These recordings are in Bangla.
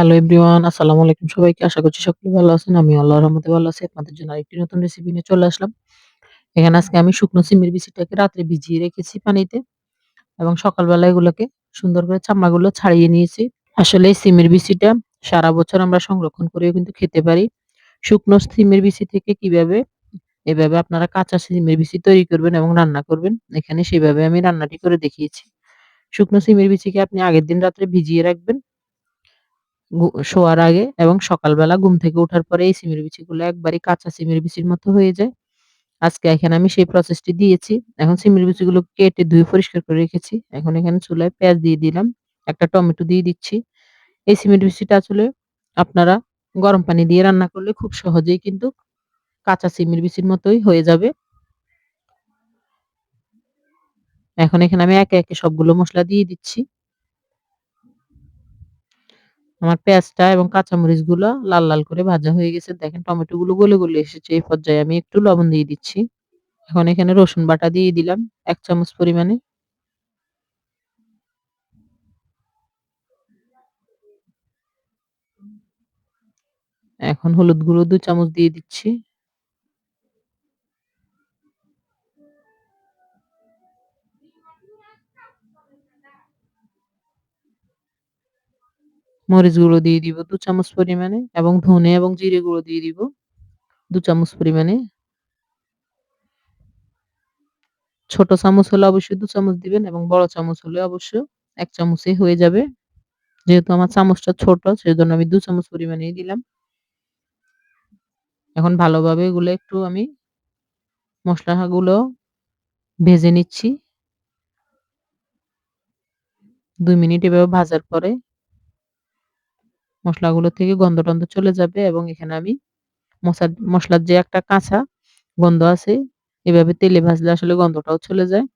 হ্যালো এভরিওয়ান আসসালামু আলাইকুম সবাইকে। আশা করছি সকলে ভালো আছেন। আমি আল্লাহর রহমতে ভালো আছি। আপনাদের জন্য আরেকটি নতুন রেসিপি নিয়ে চলে আসলাম। এখানে আজকে আমি শুকনো সিমের বিচিটাকে রাত্রে ভিজিয়ে রেখেছি পানিতে এবং সকালবেলা এগুলোকে সুন্দর করে চামড়াগুলো ছাড়িয়ে নিয়েছি। আসলে এই সিমের বিচিটা সারা বছর আমরা সংরক্ষণ করেও কিন্তু খেতে পারি। শুকনো সিমের বিচি থেকে কীভাবে, এভাবে আপনারা কাঁচা সিমের বিচি তৈরি করবেন এবং রান্না করবেন। এখানে সেভাবে আমি রান্নাটি করে দেখিয়েছি। শুকনো সিমের বিচিকে আপনি আগের দিন রাত্রে ভিজিয়ে রাখবেন। শোয়ার আগে এবং সকালবেলা ঘুম থেকে ওঠার পরে এই সিমের বিচিগুলো একবারই কাঁচা সিমের বিচির মতো হয়ে যায়। আজকে এখানে আমি সেই প্রসেসটি দিয়েছি। এখন সিমের বিচিগুলো কেটে ধুয়ে পরিষ্কার করে রেখেছি। এখন এখানে চুলায় পেঁয়াজ দিয়ে দিলাম। একটা টমেটো দিয়ে দিচ্ছি। এই সিমের বিচিটা আসলে আপনারা গরম পানি দিয়ে রান্না করলে খুব সহজেই কিন্তু কাঁচা সিমের বিচির মতোই হয়ে যাবে। এখন এখানে আমি একে, একে সবগুলো মশলা দিয়ে দিচ্ছি। আমার পেঁয়াজটা এবং কাঁচামরিচগুলো লাল, লাল করে ভাজা হয়ে গেছে। দেখেন টমেটো গুলো গলে, গলে এসেছে। এই পর্যায়ে আমি একটু লবণ দিয়ে দিচ্ছি। এখন এখানে রসুন বাটা দিয়ে দিলাম এক চামচ পরিমাণে। এখন হলুদ গুঁড়ো দু চামচ দিয়ে দিচ্ছি। মরিচ গুঁড়ো দিয়ে দিব দু চামচ পরিমাণে এবং ধনে এবং জিরে গুঁড়ো দিয়ে দিব দু চামচ পরিমাণে। ছোট চামচ হলে অবশ্যই দু চামচ দিবেন এবং বড় চামচ হলে অবশ্য ১ চামচেই হয়ে যাবে। যেহেতু আমার চামচটা ছোট, সেজন্য আমি দু চামচ পরিমাণেই দিলাম। এখন ভালোভাবে এগুলো একটু আমি মসলাগুলো ভেজে নিচ্ছি। দুই মিনিট এভাবে ভাজার পরে মসলাগুলো থেকে গন্ধ-টন্ধ চলে যাবে এবং এখানে আমি মশা মসলার যে একটা কাঁচা গন্ধ আছে, এভাবে তেলে ভাজলে আসলে গন্ধটাও চলে যায়।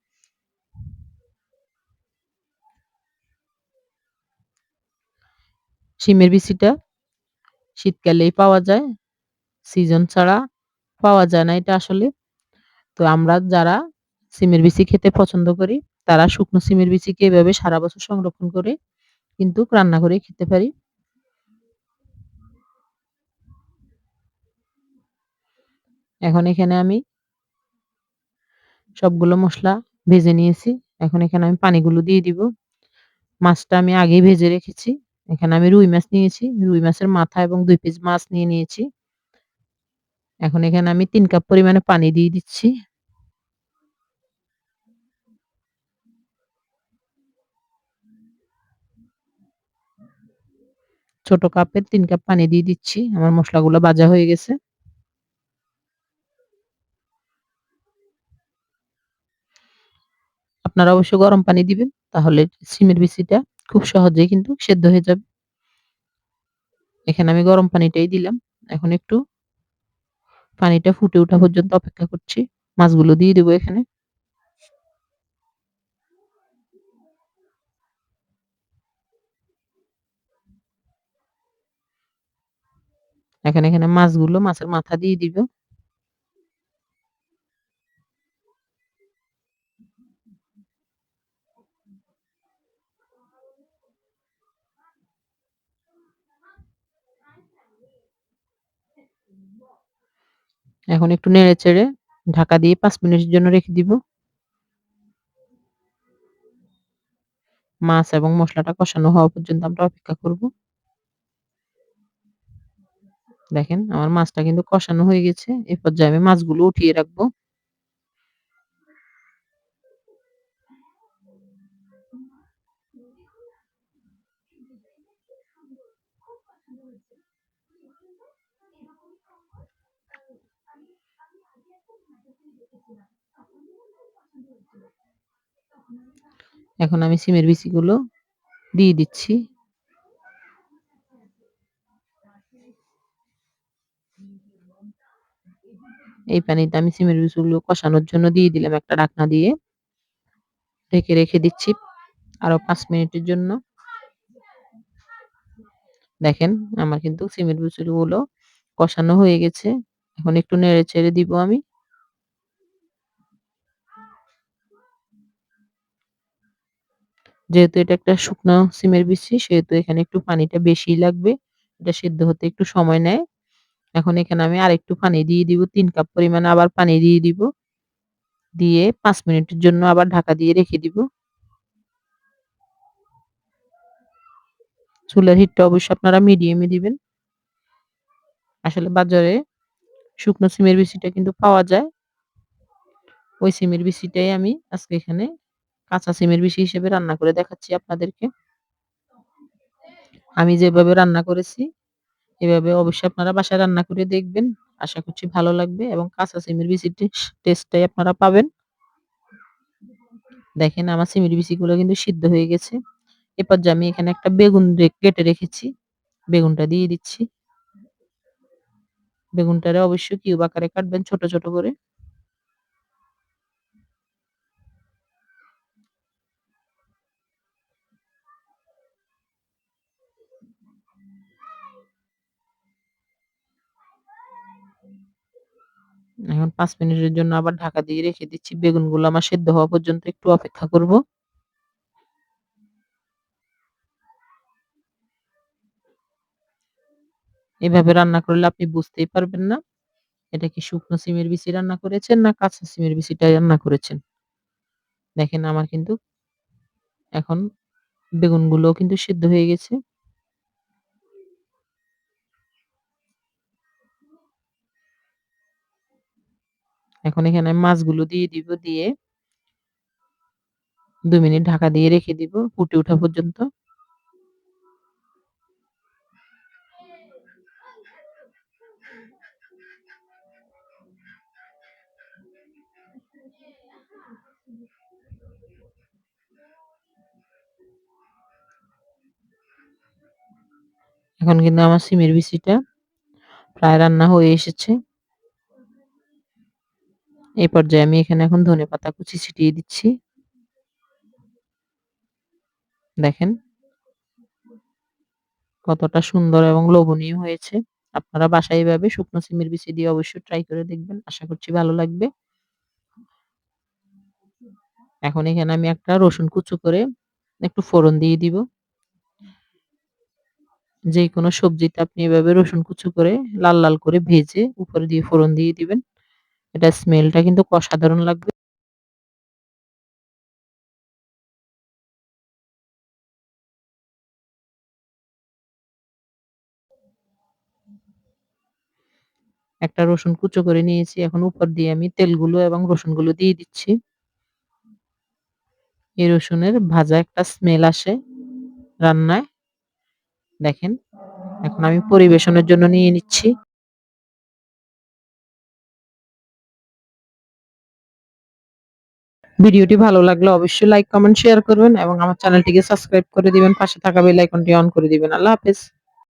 শিমের বিচিটা শীতকালেই পাওয়া যায়। সিজন ছাড়া পাওয়া যায় না এটা আসলে। তো আমরা যারা সিমের বিচি খেতে পছন্দ করি, তারা শুকনো সিমের বিচিকে এভাবে সারা বছর সংরক্ষণ করে কিন্তু রান্না করে খেতে পারি। এখন এখানে আমি সবগুলো মশলা ভেজে নিয়েছি। এখন এখানে আমি পানিগুলো দিয়ে দিব। মাছটা আমি আগেই ভেজে রেখেছি। এখানে আমি রুই মাছ নিয়েছি। রুই মাছের মাথা এবং দুই পিস মাছ নিয়ে নিয়েছি। এখন এখানে আমি তিন কাপ পরিমাণে পানি দিয়ে দিচ্ছি। ছোট কাপের তিন কাপ পানি দিয়ে দিচ্ছি। আমার মশলাগুলো ভাজা হয়ে গেছে। আপনারা অবশ্যই গরম পানি দিবেন। তাহলে সিমের বিচিটা খুব সহজেই কিন্তু সেদ্ধ হয়ে যাবে। এখানে আমি গরম পানিটাই দিলাম। এখন একটু পানিটা ফুটে ওঠা পর্যন্ত অপেক্ষা করছি। মাছগুলো দিয়ে দেবো এখানে। এখন এখানে মাছগুলো মাছের মাথা দিয়ে দিব। এখন একটু নেড়ে-চেড়ে ঢাকা দিয়ে পাঁচ মিনিটের জন্য রেখে দিব। মাছ এবং মশলাটা কষানো হওয়া পর্যন্ত আমরা অপেক্ষা করব। দেখেন আমার মাছটা কিন্তু কষানো হয়ে গেছে। এ পর্যায়ে আমি মাছগুলো উঠিয়ে রাখব। এখন আমি সিমের বিচিগুলো দিয়ে দিচ্ছি। এই পানিতে আমি সিমের বিচিগুলো কষানোর জন্য দিয়ে দিলাম একটা ঢাকনা দিয়ে। ঢেকে রেখে দিচ্ছি আরও পাঁচ মিনিটের জন্য। দেখেন আমার কিন্তু সিমের বিচিগুলো কষানো হয়ে গেছে। এখন একটু নেড়ে-চেড়ে দিব আমি। যেহেতু এটা একটা শুকনো সিমের বিচি, সেহেতু এখানে একটু পানিটা বেশিই লাগবে। এটা সিদ্ধ হতে একটু সময় নেয়। এখন এখানে আমি আরেকটু পানি দিয়ে দিব। তিন কাপ পরিমাণে আবার পানি দিয়ে দিব। দিয়ে ৫ মিনিটের জন্য আবার ঢাকা দিয়ে রেখে দিব। চুলার হিটটা অবশ্যই আপনারা মিডিয়ামে দিবেন। আসলে বাজারে শুকনো সিমের বিচিটা কিন্তু পাওয়া যায়। ওই সিমের বিচিটাই আমি আজকে এখানে কাঁচা সিমের বিচি হিসেবে রান্না করে দেখাচ্ছি আপনাদেরকে। আমি যেভাবে রান্না করেছি এভাবে অবশ্যই আপনারা বাসায় রান্না করে দেখবেন। আশা করছি ভালো লাগবে এবং কাঁচা সিমের টেস টেস্টটাই আপনারা পাবেন। দেখেন আমার সিমের বিচিগুলো কিন্তু সিদ্ধ হয়ে গেছে। এ পর্যায়ে আমি এখানে একটা বেগুন কেটে রেখেছি। বেগুনটা দিয়ে দিচ্ছি। বেগুনটারে অবশ্যই কিউব আকারে কাটবেন ছোট, ছোট করে। এখন পাঁচ মিনিটের জন্য আবার ঢাকা দিয়ে রেখে দিচ্ছি। বেগুনগুলো আমার সেদ্ধ হওয়া পর্যন্ত একটু অপেক্ষা করব। এভাবে রান্না করলে আপনি বুঝতেই পারবেন না। এটা কি শুকনো সিমের বিচি রান্না করেছেন না কাঁচা সিমের বিচিটাই রান্না করেছেন। দেখেন আমার কিন্তু এখন বেগুনগুলোও কিন্তু সিদ্ধ হয়ে গেছে। এখন এখানে মাছগুলো দিয়ে দিব, দিয়ে ২ মিনিট ঢাকা দিয়ে রেখে দিব ফুটে ওঠা পর্যন্ত। এখন কিন্তু আমার সিমের বিচিটা প্রায় রান্না হয়ে এসেছে। এই পর্যায়ে আমি এখানে এখন ধনেপাতা কুচি ছিটিয়ে দিচ্ছি। দেখেন। কতটা সুন্দর এবং লোভনীয় হয়েছে। আপনারা বাসায় এভাবে শুকনো সিমের বিচি দিয়ে অবশ্যই ট্রাই করে দেখবেন। আশা করছি ভালো লাগবে। এখন এখানে আমি একটা রসুন কুচু করে একটু ফোড়ন দিয়ে দিব। যেকোনো সবজিতে আপনি এভাবে রসুন কুচু করে লাল, লাল করে ভেজে উপরে দিয়ে ফোড়ন দিয়ে দিবেন। এটার স্মেলটা কিন্তু অসাধারণ লাগবে। একটা রসুন কুচো করে নিয়েছি। এখন উপর দিয়ে আমি তেলগুলো এবং রসুনগুলো দিয়ে দিচ্ছি। এই রসুনের ভাজা একটা স্মেল আসে রান্নায়। দেখেন। এখন আমি পরিবেশনের জন্য নিয়ে নিচ্ছি। ভিডিওটি ভালো লাগলে অবশ্যই লাইক, কমেন্ট, শেয়ার করবেন এবং আমার চ্যানেলটিকে সাবস্ক্রাইব করে দিবেন। পাশে থাকা বেল আইকনটি অন করে দিবেন। আল্লাহ হাফেজ।